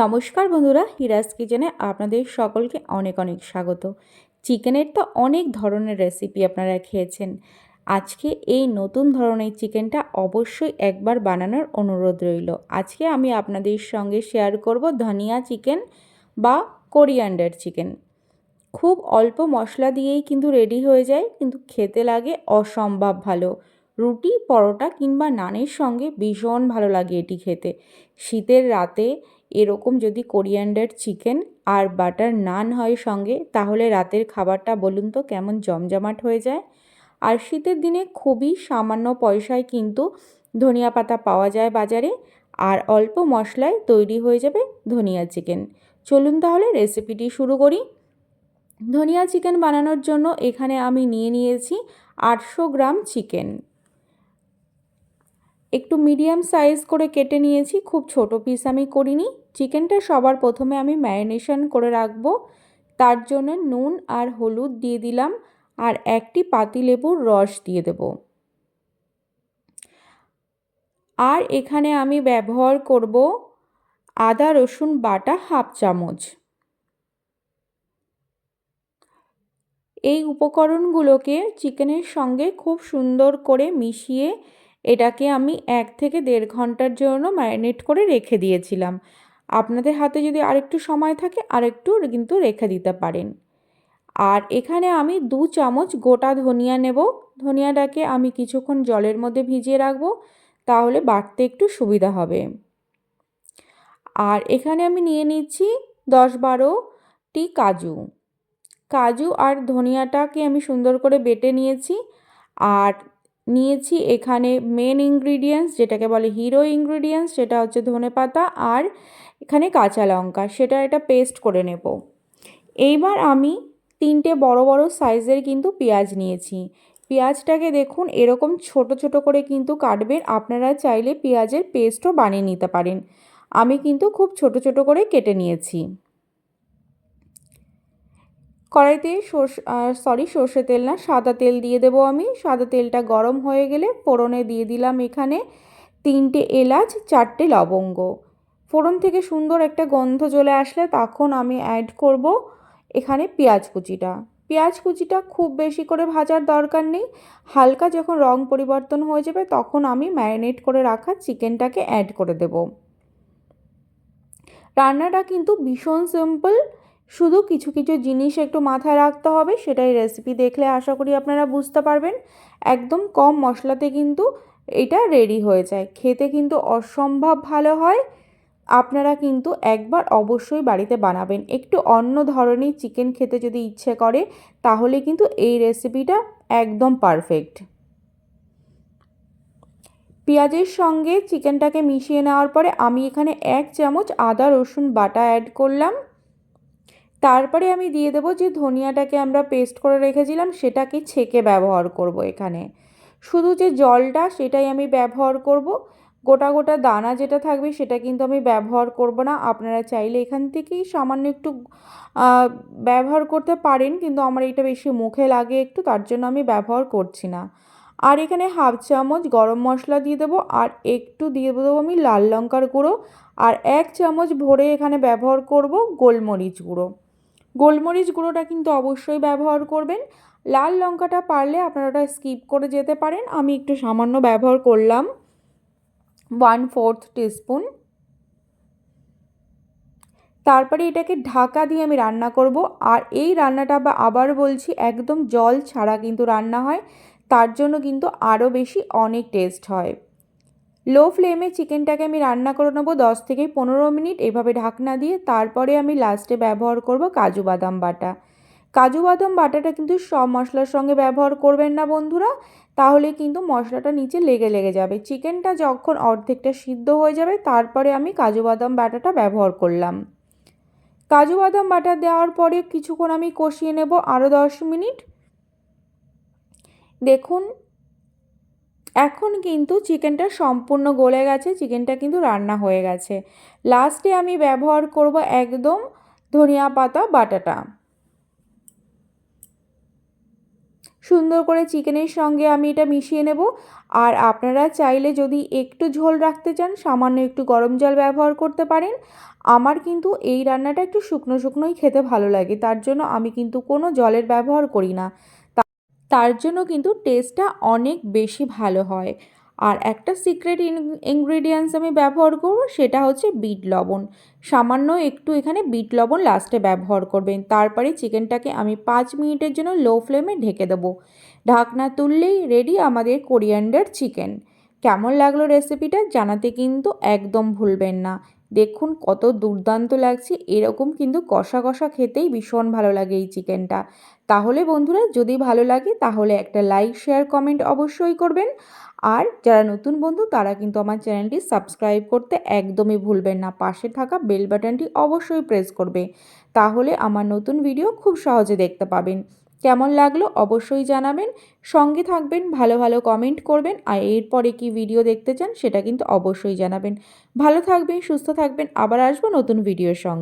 নমস্কার বন্ধুরা হিরাজ কিচেনে আপনাদের সকলকে অনেক অনেক স্বাগত। চিকেনের তো অনেক ধরনের রেসিপি আপনারা খেয়েছেন। আজকে এই নতুন ধরনের চিকেনটা অবশ্যই একবার বানানোর অনুরোধ রইল। আজকে আমি আপনাদের সঙ্গে শেয়ার করব ধনিয়া চিকেন বা কোরিয়ান্ডার চিকেন খুব অল্প মশলা দিয়েই কিন্তু রেডি হয়ে যায়, কিন্তু খেতে লাগে অসম্ভব ভালো। রুটি, পরোটা কিংবা নানের সঙ্গে ভীষণ ভালো লাগে এটি খেতে। শীতের রাতে এরকম যদি কোরিয়ান্ডার চিকেন আর বাটার নান হয় সঙ্গে, তাহলে রাতের খাবারটা বলুন তো কেমন জমজমাট হয়ে যায়? আর শীতের দিনে খুবই সামান্য পয়সায় কিন্তু ধনিয়া পাতা পাওয়া যায় বাজারে, আর অল্প মশলায় তৈরি হয়ে যাবে ধনিয়া চিকেন। চলুন তাহলে রেসিপিটি শুরু করি। ধনিয়া চিকেন বানানোর জন্য এখানে আমি নিয়ে নিয়েছি আটশো গ্রাম চিকেন। একটু মিডিয়াম সাইজ করে কেটে নিয়েছি, খুব ছোট পিস আমি করিনি। চিকেনটা সবার প্রথমে আমি ম্যারিনেশন করে রাখব। তার জন্য নুন আর হলুদ দিয়ে দিলাম আর একটি পাতিলেবুর রস দিয়ে দেব। আর এখানে আমি ব্যবহার করব আদা, রসুন বাটা হাফ চামচ। এই উপকরণগুলোকে চিকেনের সঙ্গে খুব সুন্দর করে মিশিয়ে এটাকে আমি এক থেকে দেড় ঘণ্টার জন্য ম্যারিনেট করে রেখে দিয়েছিলাম। আপনাদের হাতে যদি আরেকটু সময় থাকে, আরেকটু কিন্তু রেখে দিতে পারেন। আর এখানে আমি দু চামচ গোটা ধনিয়া নেব। ধনিয়াটাকে আমি কিছুক্ষণ জলের মধ্যে ভিজিয়ে রাখব, তাহলে বাটতে একটু সুবিধা হবে। আর এখানে আমি নিয়ে নিচ্ছি দশ বারোটি কাজু। কাজু আর ধনিয়াটাকে আমি সুন্দর করে বেটে নিয়েছি। আর নিয়েছি। এখানে মেন ইনগ্রিডিয়েন্টস যেটাকে বলে হিরো ইনগ্রিডিয়েন্টস সেটা হচ্ছে ধনে পাতা আর এখানে কাঁচা লঙ্কা, সেটা এটা পেস্ট করে নেব। এইবার আমি তিনটে বড় বড় সাইজের কিন্তু পেঁয়াজ নিয়েছি। পেঁয়াজটাকে দেখুন এরকম ছোট ছোট করে কিন্তু কাটবেন, আপনারা চাইলে পেঁয়াজের পেস্টও বানিয়ে নিতে পারেন। আমি কিন্তু খুব ছোট ছোট করে কেটে নিয়েছি। কড়াইতে সর্ষে সরি সর্ষে তেল না, সাদা তেল দিয়ে দেবো আমি। সাদা তেলটা গরম হয়ে গেলে ফোড়নে দিয়ে দিলাম এখানে তিনটে এলাচ, চারটে লবঙ্গ। ফোড়ন থেকে সুন্দর একটা গন্ধ চলে আসলে তখন আমি অ্যাড করব এখানে পেঁয়াজ কুচিটা। পেঁয়াজ কুচিটা খুব বেশি করে ভাজার দরকার নেই। হালকা যখন রং পরিবর্তন হয়ে যাবে তখন আমি ম্যারিনেট করে রাখা চিকেনটাকে অ্যাড করে দেব। রান্নাটা কিন্তু ভীষণ সিম্পল শুধু কিছু কিছু জিনিস একটু মাথায় রাখতে হবে, সেটাই রেসিপি দেখলে আশা করি আপনারা বুঝতে পারবেন। একদম কম মশলাতে কিন্তু এটা রেডি হয়ে যায়। খেতে কিন্তু অসম্ভব ভালো হয়। আপনারা কিন্তু একবার অবশ্যই বাড়িতে বানাবেন। একটু অন্য ধরনের চিকেন খেতে যদি ইচ্ছে করে, তাহলে কিন্তু এই রেসিপিটা একদম পারফেক্ট পেঁয়াজের সঙ্গে চিকেনটাকে মিশিয়ে নেওয়ার পরে আমি এখানে এক চামচ আদা রসুন বাটা অ্যাড করলাম। তারপরে আমি দিয়ে দেবো যে ধনিয়াটাকে আমরা পেস্ট করে রেখেছিলাম, সেটাকে ছেঁকে ব্যবহার করব এখানে। শুধু যে জলটা সেটাই আমি ব্যবহার করব। গোটা গোটা দানা যেটা থাকবে সেটা কিন্তু আমি ব্যবহার করব না। আপনারা চাইলে এখান থেকেই সামান্য একটু ব্যবহার করতে পারেন, কিন্তু আমার এটা বেশি মুখে লাগে একটু, তার জন্য আমি ব্যবহার করছি না। আর এখানে হাফ চামচ গরম মশলা দিয়ে দেবো, আর একটু দিয়ে দেবো আমি লাল লঙ্কার গুঁড়ো, আর এক চামচ ভরে এখানে ব্যবহার করব গোলমরিচ গুঁড়ো। গোলমরিচ গুঁড়োটা কিন্তু অবশ্যই ব্যবহার করবেন। লাল লঙ্কাটা পারলে আপনারা ওটা স্কিপ করে যেতে পারেন। আমি একটু সামান্য ব্যবহার করলাম। One fourth teaspoon. তারপরে এটাকে ঢাকা দিয়ে আমি রান্না করব। আর এই রান্নাটা বা আবার বলছি, একদম জল ছাড়া কিন্তু রান্না হয়। তার জন্য কিন্তু আরও বেশি অনেক টেস্ট হয়। লো ফ্লেমে চিকেনটাকে আমি রান্না করে নেব দশ থেকে পনেরো মিনিট। এভাবে ঢাকনা দিয়ে তারপরে আমি লাস্টে ব্যবহার করব কাজু বাদাম বাটা। কাজু বাদাম বাটাটা কিন্তু সব মশলার সঙ্গে ব্যবহার করবেন না বন্ধুরা, তাহলে কিন্তু মশলাটা নিচে লেগে লেগে যাবে। চিকেনটা যখন অর্ধেকটা সিদ্ধ হয়ে যাবে, তারপরে আমি কাজু বাদাম বাটাটা ব্যবহার করলাম। কাজু বাদাম বাটা দেওয়ার পরে কিছুক্ষণ আমি কষিয়ে নেব আরও দশ মিনিট। দেখুন এখন কিন্তু চিকেনটা সম্পূর্ণ গলে গেছে, চিকেনটা কিন্তু রান্না হয়ে গেছে। লাস্টে আমি ব্যবহার করব একদম ধনিয়া পাতা, বাটাটা। সুন্দর করে চিকেনের সঙ্গে আমি এটা মিশিয়ে নেব। আর আপনারা চাইলে যদি একটু ঝোল রাখতে চান, সামান্য একটু গরম জল ব্যবহার করতে পারেন। আমার কিন্তু এই রান্নাটা একটু শুকনো শুকনোই খেতে ভালো লাগে, তার জন্য আমি কিন্তু কোনো জলের ব্যবহার করি না। তার জন্য কিন্তু টেস্টটা অনেক বেশি ভালো হয়। আর একটা সিক্রেট ইনগ্রিডিয়েন্টস আমি ব্যবহার করব সেটা হচ্ছে বিট লবণ। সামান্য একটু এখানে বিট লবণ লাস্টে ব্যবহার করবেন। তারপরে চিকেনটাকে আমি পাঁচ মিনিটের জন্য লো ফ্লেমে ঢেকে দেবো। ঢাকনা তুললেই রেডি আমাদের কোরিয়ান্ডার চিকেন কেমন লাগল রেসিপিটা জানাতে কিন্তু একদম ভুলবেন না। দেখুন কত দুর্দান্ত লাগছে। এরকম কিন্তু কষা কষা খেতেই ভীষণ ভালো লাগে এই চিকেনটা। তাহলে বন্ধুরা, যদি ভালো লাগে তাহলে একটা লাইক শেয়ার কমেন্ট অবশ্যই করবেন। আর যারা নতুন বন্ধু, তারা কিন্তু আমার চ্যানেলটি সাবস্ক্রাইব করতে একদমই ভুলবেন না। পাশে থাকা বেল বাটনটি অবশ্যই প্রেস করবে। তাহলে আমার নতুন ভিডিও খুব সহজে দেখতে পাবেন। কেমন লাগল অবশ্যই জানাবেন। সঙ্গে থাকবেন, ভালো ভালো কমেন্ট করবেন, আর এরপরে কি ভিডিও দেখতে চান সেটা কিন্তু অবশ্যই জানাবেন। ভালো থাকবেন, সুস্থ থাকবেন, আবার আসব নতুন ভিডিওর সঙ্গে।